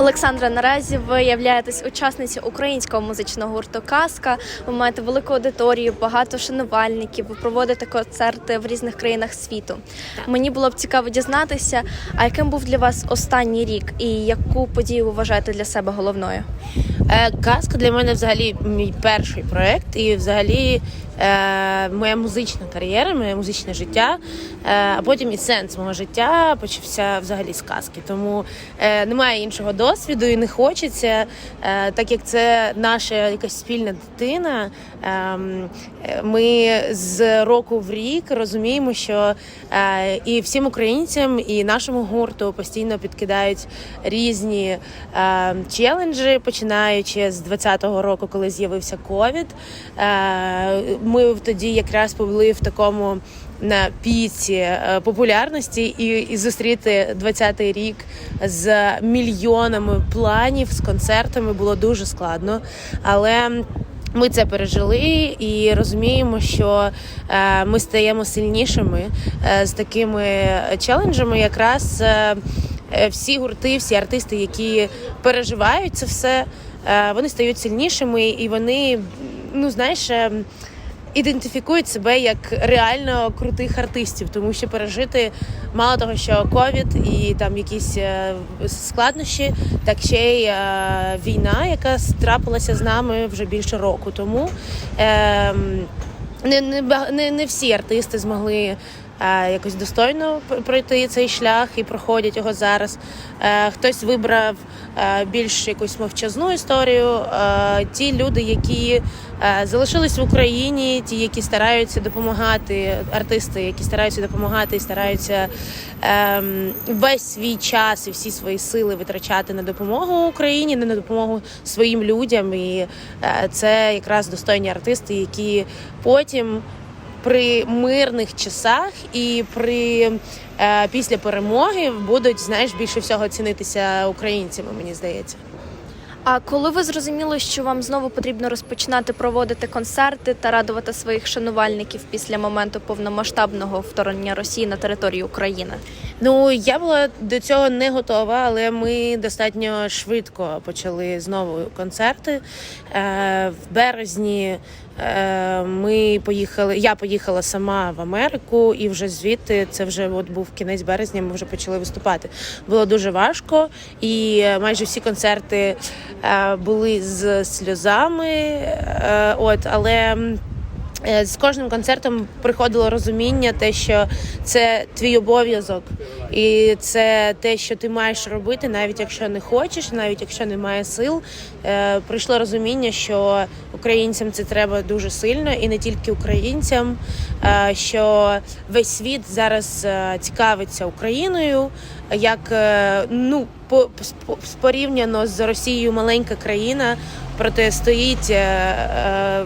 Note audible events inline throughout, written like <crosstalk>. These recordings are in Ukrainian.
Олександра, наразі ви являєтесь учасницею українського музичного гурту Казка. Ви маєте велику аудиторію, багато шанувальників. Ви проводите концерти в різних країнах світу. Мені було б цікаво дізнатися, а яким був для вас останній рік і яку подію ви вважаєте для себе головною? Е, Казка для мене взагалі мій перший проект, і взагалі моя музична кар'єра, моє музичне життя, е, а потім і сенс мого життя почався взагалі з казки. Тому е, немає іншого досвіду і не хочеться, е, так як це наша якась спільна дитина. ем, е, Ми з року в рік розуміємо, що е, і всім українцям, і нашому гурту постійно підкидають різні е, челенджі, починаючи з 20-го року, коли з'явився ковід. Ми тоді якраз були в такому. На піці е, популярності і, і зустріти 20-й рік з мільйонами планів з концертами було дуже складно. Але ми це пережили і розуміємо, що е, ми стаємо сильнішими е, з такими челенджами. Якраз всі гурти, всі артисти, які переживають це все, вони стають сильнішими і вони, ну знаєш. Ідентифікують себе як реально крутих артистів, тому що пережити мало того, що ковід і там якісь е, складнощі, так ще й е, війна, яка трапилася з нами вже більше року тому. Е, не, не, не, не всі артисти змогли якось достойно пройти цей шлях і проходять його зараз. Е, хтось вибрав е, більш якусь мовчазну історію. Е, ті люди, які е, залишились в Україні, ті, які стараються допомагати, артисти, які стараються допомагати і стараються ем, весь свій час і всі свої сили витрачати на допомогу Україні, не на допомогу своїм людям. І е, це якраз достойні артисти, які потім. При мирних часах і при е, після перемоги будуть знаєш більше всього цінитися українцями. Мені здається. А коли ви зрозуміли, що вам знову потрібно розпочинати проводити концерти та радувати своїх шанувальників після моменту повномасштабного вторгнення Росії на територію України? Ну я була до цього не готова, але ми достатньо швидко почали знову концерти. Е, в березні ми поїхали. Я поїхала сама в Америку, і вже звідти це вже от був кінець березня. Ми вже почали виступати. Було дуже важко, і е, майже всі концерти е, були з сльозами. Е, от, але. Е, З кожним концертом приходило розуміння, те, що це твій обов'язок, і це те, що ти маєш робити, навіть якщо не хочеш, навіть якщо немає сил. Е, Прийшло розуміння, що українцям це треба дуже сильно, і не тільки українцям, е, що весь світ зараз цікавиться Україною, як е, ну по по- порівняно з Росією маленька країна протистоїть е, е,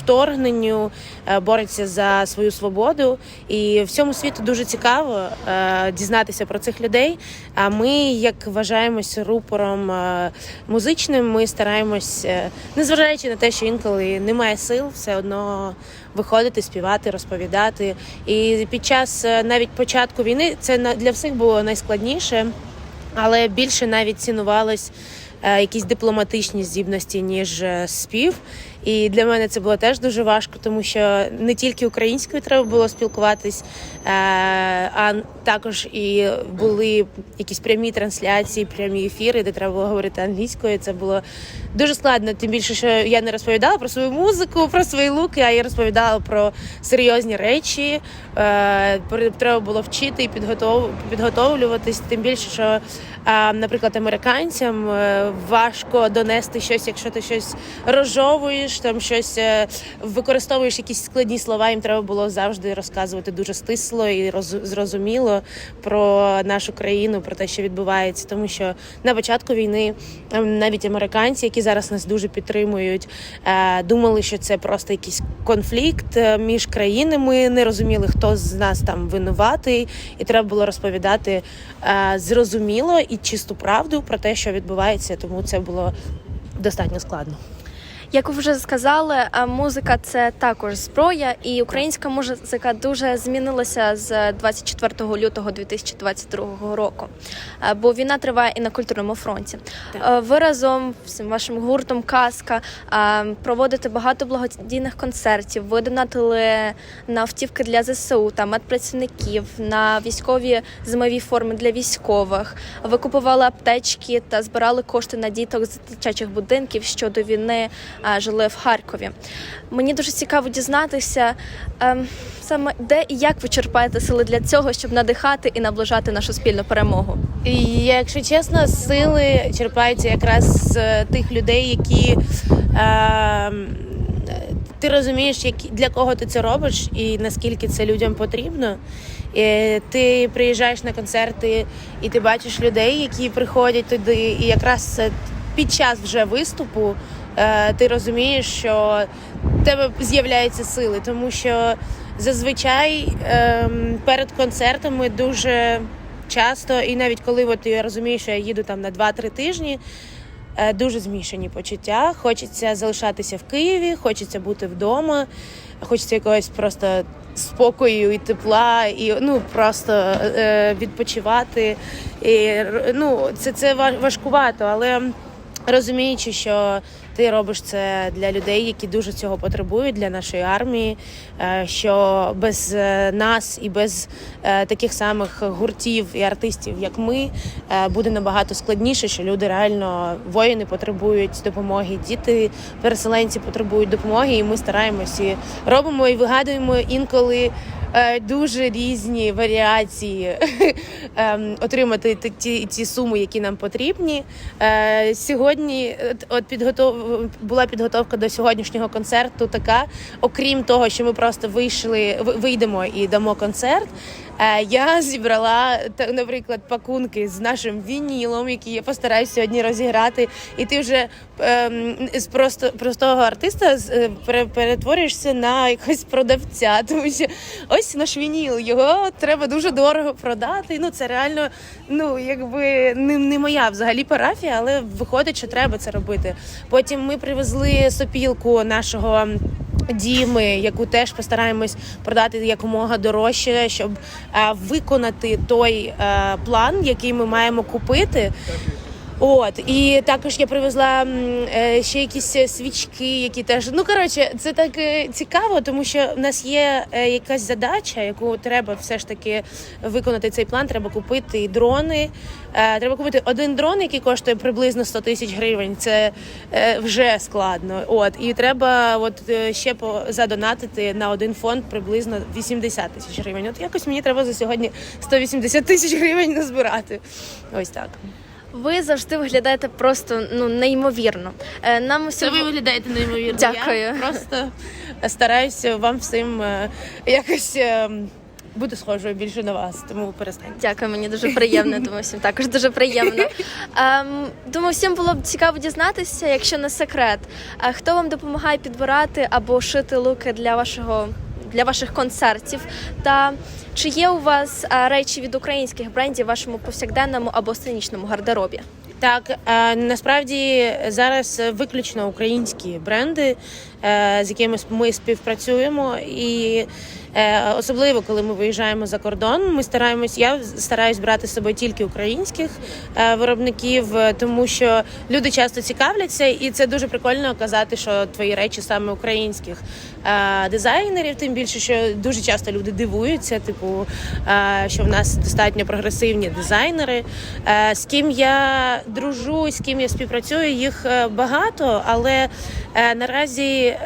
вторгненню, е, бореться за свою свободу. І всьому світу дуже цікаво дізнатися про цих людей. А ми, як вважаємось рупором музичним, ми стараємось, незважаючи на те, що інколи немає сил, все одно виходити, співати, розповідати. І під час е, навіть початку війни це для всіх було найскладніше але більше навіть цінувалось е, якісь дипломатичні здібності, ніж е, спів. І для мене це було теж дуже важко, тому що не тільки українською треба було спілкуватись, е, а також і були якісь прямі трансляції, прямі ефіри, де треба було говорити англійською. Це було дуже складно. Тим більше, що я не розповідала про свою музику, про свої луки, а я розповідала про серйозні речі. Е, Треба було вчити і підготов... підготовлюватись. Тим більше, що, е, наприклад, американцям важко донести щось, якщо ти щось розжовуєш, там щось е, використовуєш якісь складні слова. Їм треба було завжди розказувати дуже стисло і роз... зрозуміло про нашу країну, про те, що відбувається. Тому що на початку війни е, навіть американці, які зараз нас дуже підтримують, е, думали, що це просто якийсь конфлікт е, між країнами. Не розуміли, хто з нас там винуватий, і треба було розповідати зрозуміло і чисту правду про те, що відбувається. Тому це було достатньо складно. Як ви вже сказали, музика це також зброя, і українська музика дуже змінилася з 24 лютого 2022 року. Бо війна триває і на культурному фронті. Так. Ви разом з вашим гуртом Казка проводите багато благодійних концертів. Ви донатили на автівки для ЗСУ та медпрацівників, на військові зимові форми для військових. Ви купували аптечки та збирали кошти на діток з дитячих будинків, що до війни жили в Харкові. Мені дуже цікаво дізнатися ем, саме де і як ви черпаєте сили для цього, щоб надихати і наближати нашу спільну перемогу. Якщо чесно, сили черпаються якраз з е, тих людей, які е, ти розумієш, які, для кого ти це робиш і наскільки це людям потрібно. І ти приїжджаєш на концерти, і ти бачиш людей, які приходять туди, і якраз під час вже виступу е, ти розумієш, що в тебе з'являються сили, тому що зазвичай ем, перед концертами дуже часто, і навіть коли от я розумію, що я їду там на 2-3 тижні. е, Дуже змішані почуття. Хочеться залишатися в Києві, хочеться бути вдома, хочеться якогось просто спокою і тепла, і ну просто е, відпочивати. І, ну, це, це важкувато, але розуміючи, що ти робиш це для людей, які дуже цього потребують, для нашої армії. е, Що без е, нас і без е, таких самих гуртів і артистів, як ми, буде набагато складніше, що люди реально воїни потребують допомоги, діти, переселенці потребують допомоги, і ми стараємось і робимо і вигадуємо інколи. Е, Дуже різні варіації <laughs> ем, отримати ті- ті, суми, які нам потрібні. Е, Сьогодні от підготов... була підготовка до сьогоднішнього концерту. Така, окрім того, що ми просто вийшли, вийдемо і дамо концерт. Е, Я зібрала наприклад пакунки з нашим вінілом, який я постараюсь сьогодні розіграти. І ти вже ем, з просто простого артиста е, перетворюєшся на якогось продавця. <laughs> Тому що ось наш вініл, його треба дуже дорого продати. Ну це реально, ну якби не, не моя взагалі парафія, але виходить, що треба це робити. Потім ми привезли сопілку нашого. Діми, яку теж постараємось продати якомога дорожче, щоб е, виконати той е, план, який ми маємо купити. От і також я привезла е, ще якісь е, свічки, які теж ну коротше, це так е, цікаво, тому що в нас є якась задача, яку треба все ж таки виконати цей план. Треба купити дрони. Треба купити один дрон, який коштує приблизно 100 тисяч гривень. Це вже складно. От і треба от ще задонатити на один фонд приблизно 80 тисяч гривень. От якось мені треба за сьогодні 180 тисяч гривень назбирати. Ось так. Ви завжди виглядаєте просто ну неймовірно. Е, Нам Це ви виглядаєте неймовірно. Дякую. Я просто стараюся вам всім е, якось е, бути схожою більше на вас, тому перестаньте. Дякую, мені дуже приємно. <laughs> Думаю, всім також дуже приємно. Ем, думаю, всім було б цікаво дізнатися, якщо не секрет. Хто вам допомагає підбирати або шити луки для вашого для ваших концертів? Та чи є у вас речі від українських брендів в вашому повсякденному або сценічному гардеробі? Так, е, насправді зараз виключно українські бренди, е, з якими ми співпрацюємо, і е, особливо коли ми виїжджаємо за кордон, ми стараємось. Я стараюсь брати з собою тільки українських е, виробників, е, тому що люди часто цікавляться, і це дуже прикольно казати, що твої речі саме українських е, дизайнерів. Тим більше, що дуже часто люди дивуються, типу, е, що в нас достатньо прогресивні дизайнери. Е, З ким я дружу, з ким я співпрацюю, їх е, багато, але е, наразі.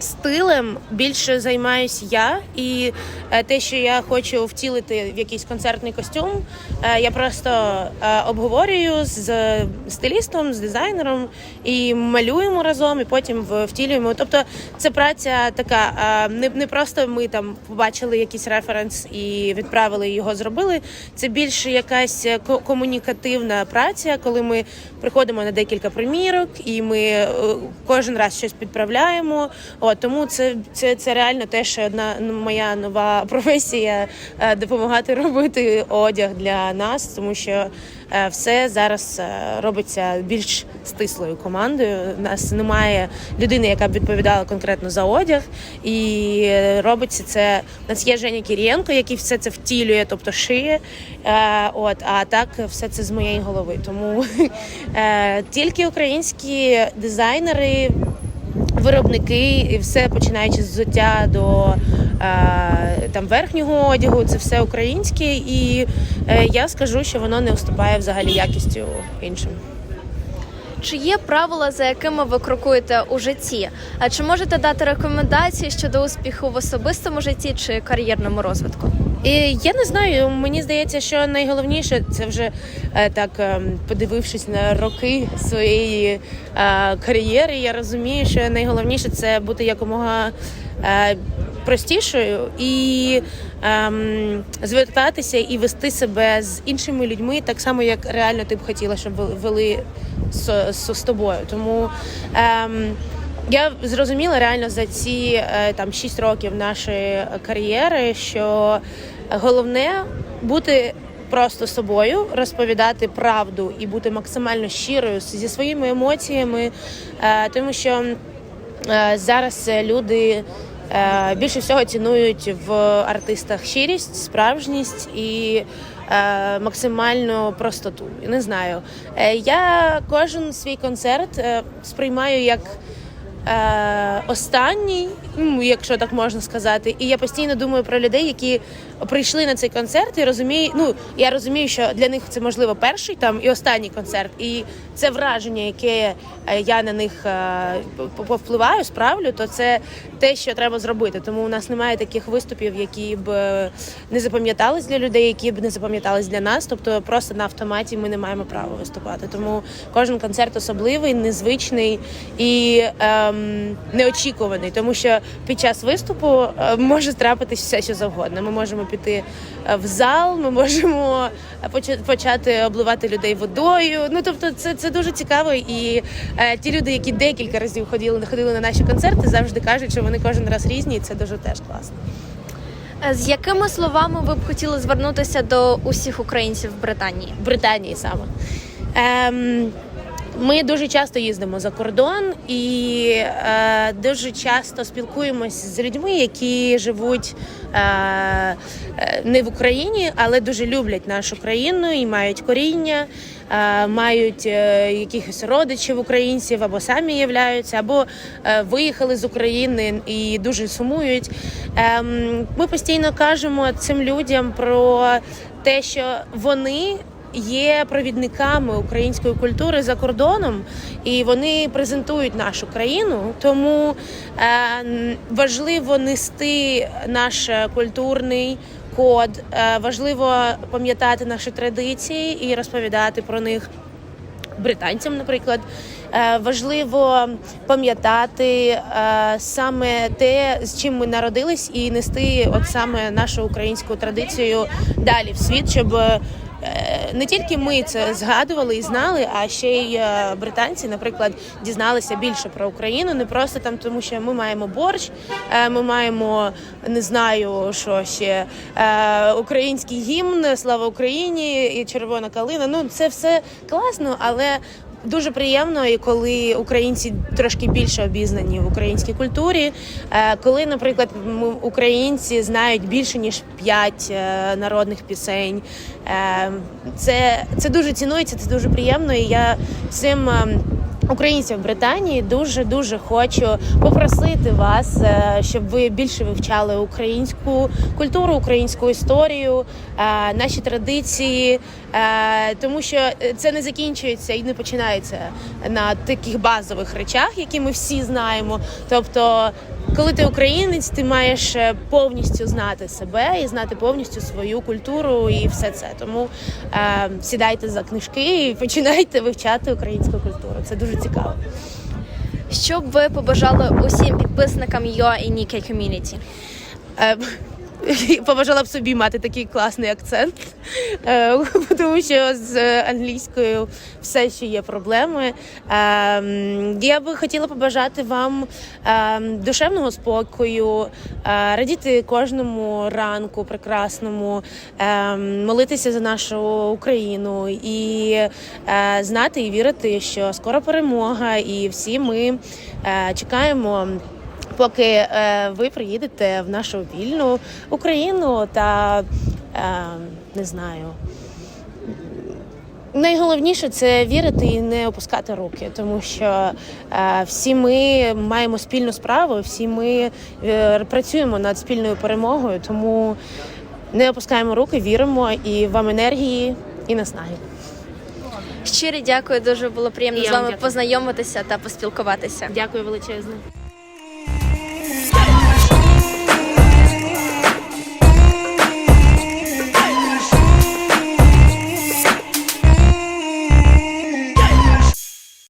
Ем, Стилем більше займаюсь я, і е, те, що я хочу втілити в якийсь концертний костюм, е, я просто е, обговорюю з стилістом, з дизайнером і малюємо разом, і потім втілюємо. Тобто це праця така, не, просто ми там побачили якийсь референс і відправили його, зробили. Це більше якась комунікативна праця, коли ми приходимо на декілька примірок, і ми кожен раз щось підправляємо. Тому це, це, це реально теж одна ну, моя нова <laughs> професія е, допомагати робити одяг для нас, тому що е, все зараз е, робиться більш стислою командою. У нас немає людини, яка б відповідала конкретно за одяг, і робиться це. У нас є Женя Кірієнко, який все це втілює, тобто шиє. От а так все це з моєї голови. Тому <laughs> тільки українські дизайнери виробники, і все починаючи з взуття до е, там верхнього одягу, це все українське, і е, я скажу, що воно не уступає взагалі якістю іншим. Чи є правила, за якими ви крокуєте у житті? А чи можете дати рекомендації щодо успіху в особистому житті чи кар'єрному розвитку? І я не знаю, мені здається, що найголовніше це вже е, так, е, подивившись на роки своєї е, кар'єри, я розумію, що найголовніше це бути якомога простішою і ем, звертатися і вести себе з іншими людьми так само, як реально ти б хотіла, щоб вели з, з, з тобою. Тому ем, я зрозуміла реально за ці е, там 6 років нашої кар'єри, що головне бути просто собою, розповідати правду і бути максимально щирою зі своїми емоціями, е, тому що е, зараз люди. Більше всього цінують в артистах щирість, справжність і максимальну простоту. Не знаю. Я кожен свій концерт сприймаю як е, останній, якщо так можна сказати. І я постійно думаю про людей, які прийшли на цей концерт і розумію, ну я розумію, що для них це можливо перший там і останній концерт. І це враження, яке е, я на них е, повпливаю, справлю, то це те, що треба зробити. Тому у нас немає таких виступів, які б е, не запам'ятались для людей, які б не запам'ятались для нас. Тобто просто на автоматі ми не маємо права виступати. Тому кожен концерт особливий, незвичний і ем, неочікуваний, тому що під час виступу може трапитись все, що завгодно. Ми можемо піти е, в зал, ми можемо е, почати обливати людей водою. Ну тобто, це, це дуже цікаво. І е, ті люди, які декілька разів ходили, ходили на наші концерти, завжди кажуть, що вони кожен раз різні, і це дуже теж класно. Е, З якими словами ви б хотіли звернутися до усіх українців в Британії? в Британії саме. Ем, ми дуже часто їздимо за кордон і е, дуже часто спілкуємось з людьми, які живуть е, е, не в Україні, але дуже люблять нашу країну і мають коріння, е, мають е, якихось родичів українців або самі являються, або е, виїхали з України і дуже сумують. Ем, ми постійно кажемо цим людям про те, що вони є провідниками української культури за кордоном, і вони презентують нашу країну. Тому е, важливо нести наш культурний код, е, важливо пам'ятати наші традиції і розповідати про них британцям, наприклад. Е, Важливо пам'ятати саме те, з чим ми народились, і нести от саме нашу українську традицію далі в світ, щоб не тільки ми це згадували і знали, а ще й е, британці, наприклад, дізналися більше про Україну, не просто там, тому що ми маємо борщ, е, ми маємо не знаю, що ще е, український гімн, слава Україні і червона калина. Ну це все класно, але. Дуже приємно, і коли українці трошки більше обізнані в українській культурі. Е, Коли, наприклад, українці знають більше ніж п'ять е, народних пісень, Е, це, це дуже цінується, це дуже приємно. І я цим ем, українців в Британії дуже дуже хочу попросити вас, е, щоб ви більше вивчали українську культуру, українську історію, е, наші традиції, е, тому що це не закінчується і не починається на таких базових речах, які ми всі знаємо. Тобто, коли ти українець, ти маєш е, повністю знати себе і знати повністю свою культуру і все це. Тому е, сідайте за книжки і <laughs> починайте вивчати українську культуру. Це дуже цікаво. Що б ви побажали усім підписникам Йо і Ніке Е, <laughs> побажала б собі мати такий класний акцент, Е, <laughs> тому що з англійською все ще є проблеми. Ем, Я би хотіла побажати вам ем, душевного спокою, е, радіти кожному ранку прекрасному, ем, молитися за нашу Україну і е, знати і вірити, що скоро перемога, і всі ми чекаємо. Поки е, ви приїдете в нашу вільну Україну та е, не знаю. Найголовніше це вірити і не опускати руки, тому що е, всі ми маємо спільну справу, всі ми е, працюємо над спільною перемогою, тому не опускаємо руки, віримо і вам енергії, і наснаги. Щиро дякую, дуже було приємно я з вами дякую. познайомитися та поспілкуватися. Дякую величезне.